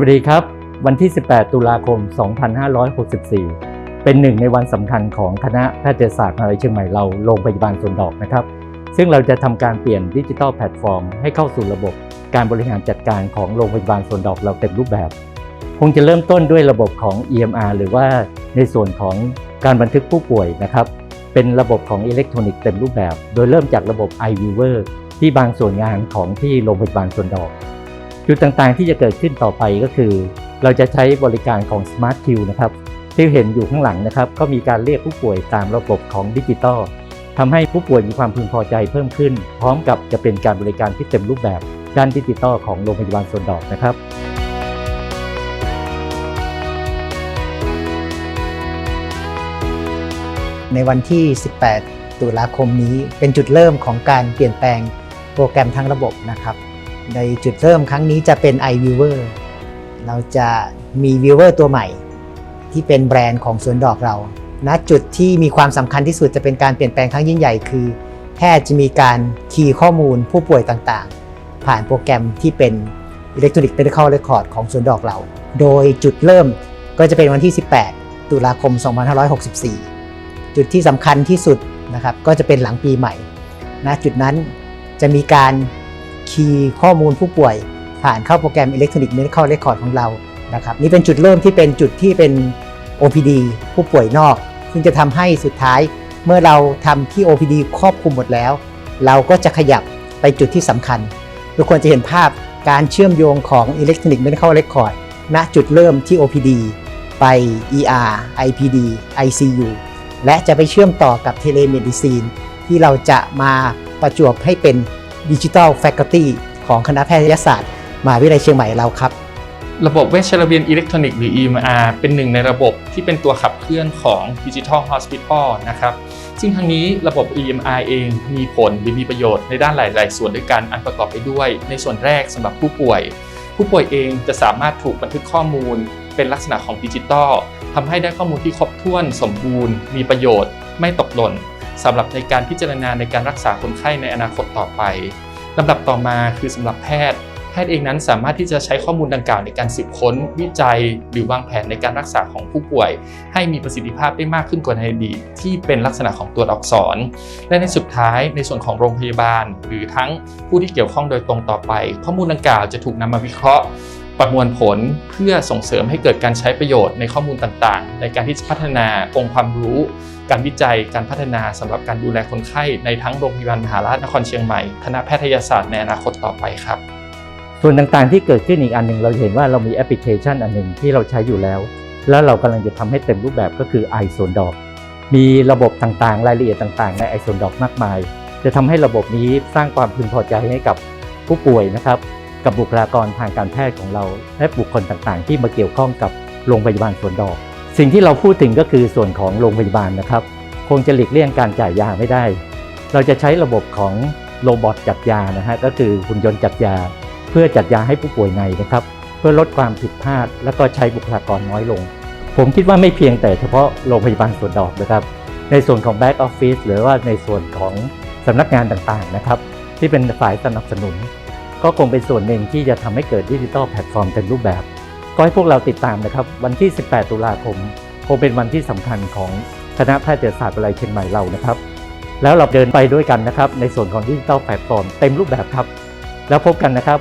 วัสดีครับ วันที่ 18 ตุลาคม 2564 เป็นหนึ่งในวันสำคัญของคณะแพทยศาสตร์มหาวิทยาลัยเชียงใหม่เราโรงพยาบาลสวนดอกนะครับ ซึ่งเราจะทำการเปลี่ยนดิจิทัลแพลตฟอร์ม ให้เข้าสู่ระบบการบริหารจัดการของโรงพยาบาลสวนดอกเราเต็มรูปแบบ คงจะเริ่มต้นด้วยระบบของ EMR หรือว่าในส่วนของการบันทึกผู้ป่วยนะครับ เป็นระบบของอิเล็กทรอนิกส์เต็มรูปแบบ โดยเริ่มจากระบบ iViewer ที่บางส่วนงานของที่โรงพยาบาลสวนดอก จุดต่างๆที่จะเกิดขึ้นต่อไปก็คือ เราจะใช้บริการของ Smart Q นะครับ ที่เห็นอยู่ข้างหลังนะครับ ก็มีการเรียกผู้ป่วยตามระบบของดิจิตอลทำให้ผู้ป่วยมีความพึงพอใจเพิ่มขึ้น พร้อมกับจะเป็นการบริการที่เต็มรูปแบบด้านดิจิตอลของโรงพยาบาลสวนดอกนะครับในวันที่ 18 ตุลาคมนี้ เป็นจุดเริ่มของการเปลี่ยนแปลงโปรแกรมทั้งระบบนะครับ ในจุดเริ่มครั้งนี้จะเป็น iViewer เราจะมี Viewer ตัวใหม่ ที่เป็นแบรนด์ของสวนดอกเราณจุดที่มีความสำคัญที่สุดจะเป็นการเปลี่ยนแปลงครั้งยิ่งใหญ่คือ แพทย์จะมีการคีย์ข้อมูลผู้ป่วยต่างๆ ผ่านโปรแกรมที่เป็น Electronic Medical Record ของสวนดอกเรา โดยจุดเริ่มก็จะเป็นวันที่ 18 ตุลาคม 2564 จุดที่สำคัญที่สุดนะครับก็จะเป็นหลังปีใหม่นะจุดนั้นจะมีการ คีย์ข้อมูลผู้ป่วย ผ่านเข้าโปรแกรม Electronic Medical Record ของเรานะครับนี่เป็นจุดเริ่มที่เป็นจุดที่เป็น OPD ผู้ป่วยนอก ซึ่งจะทำให้สุดท้ายเมื่อเราทำที่ OPD ครอบคลุมหมดแล้ว เราก็จะขยับไปจุดที่สำคัญ ทุกคนจะเห็นภาพการเชื่อมโยงของ Electronic Medical Record ณจุดเริ่มที่ OPD ไป ER IPD ICU และจะไปเชื่อมต่อกับเทเลเมดิซีนที่เราจะมาประจวบให้เป็น ดิจิทัลแฟค u l t y ของคณะแพทยศาสตร์มหาวิทยาลัยเชียงใหม่เราครับ ระบบเวชระเบียนอิเล็กทรอนิกส์หรือ EMR เป็นหนึ่งในระบบที่เป็นตัวขับเคลื่อนของ Digital Hospital นะครับ ซึ่งทั้งนี้ระบบ EMR เองมีผลหรือมีประโยชน์ในด้านหลาย ๆ ส่วนด้วยกันอันประกอบไปด้วย ในส่วนแรกสำหรับผู้ป่วย ผู้ป่วยเองจะสามารถถูกบันทึกข้อมูล เป็นลักษณะของดิจิตอลทำให้ได้ข้อมูลที่ครบถ้วน สมบูรณ์ มีประโยชน์ ไม่ตกหล่น สำหรับในการพิจารณาในการรักษาคนไข้ในอนาคตต่อไปลำดับต่อมาคือสำหรับแพทย์ แพทย์เองนั้นสามารถที่จะใช้ข้อมูลดังกล่าวในการสืบค้น วิจัย หรือวางแผนในการรักษาของผู้ป่วย ให้มีประสิทธิภาพได้มากขึ้นกว่าในอดีตที่เป็นลักษณะของตัวอักษร และในสุดท้ายในส่วนของโรงพยาบาล หรือทั้งผู้ที่เกี่ยวข้องโดยตรงต่อไป ข้อมูลดังกล่าวจะถูกนำมาวิเคราะห์ ประมวลผลเพื่อส่งเสริมให้เกิดการใช้ประโยชน์ในข้อมูลต่างๆ ในการที่จะพัฒนาองค์ความรู้ การวิจัยการพัฒนาสำหรับการดูแลคนไข้ในทั้งโรงพยาบาลมหาราชนครเชียงใหม่คณะแพทยศาสตร์ในอนาคตต่อไปครับ ส่วนต่างๆที่เกิดขึ้นอีกอันหนึ่งเราเห็นว่าเรามีแอปพลิเคชันอันหนึ่งที่เราใช้อยู่แล้ว แล้วเรากำลังจะทำให้เต็มรูปแบบก็คือ i z o n d o c มีระบบต่างๆ รายละเอียดต่างๆ ใน i z o n d o c มากมาย จะทำให้ระบบนี้สร้างความพึงพอใจให้กับผู้ป่วยนะครับ กับบุคลากรทางการแพทย์ของเรา และบุคคลต่างๆ ที่มาเกี่ยวข้องกับโรงพยาบาลสวนดอก สิ่งที่เราพูดถึงก็คือส่วนของโรงพยาบาลนะครับ คงจะหลีกเลี่ยงการจ่ายยาไม่ได้ เราจะใช้ระบบของโรบอทจัดยานะฮะก็คือหุ่นยนต์จัดยา เพื่อจัดยาให้ผู้ป่วยในนะครับ เพื่อลดความผิดพลาด แล้วก็ใช้บุคลากรน้อยลง ผมคิดว่าไม่เพียงแต่เฉพาะโรงพยาบาลสวนดอกนะครับ ในส่วนของ Back Office หรือว่าในส่วนของสำนักงานต่างๆนะครับ ที่เป็นฝ่ายสนับสนุน ก็คงเป็นส่วนหนึ่งที่จะทำให้เกิดดิจิทัลแพลตฟอร์มเต็มรูปแบบ ก็ให้พวกเราติดตามนะครับ วันที่ 18 ตุลาคม คงเป็นวันที่สำคัญของคณะแพทยศาสตร์วิทยาลัยเชียงใหม่เรานะครับ แล้วเราเดินไปด้วยกันนะครับ ในส่วนของดิจิทัลแพลตฟอร์มเต็มรูปแบบครับ แล้วพบกันนะครับ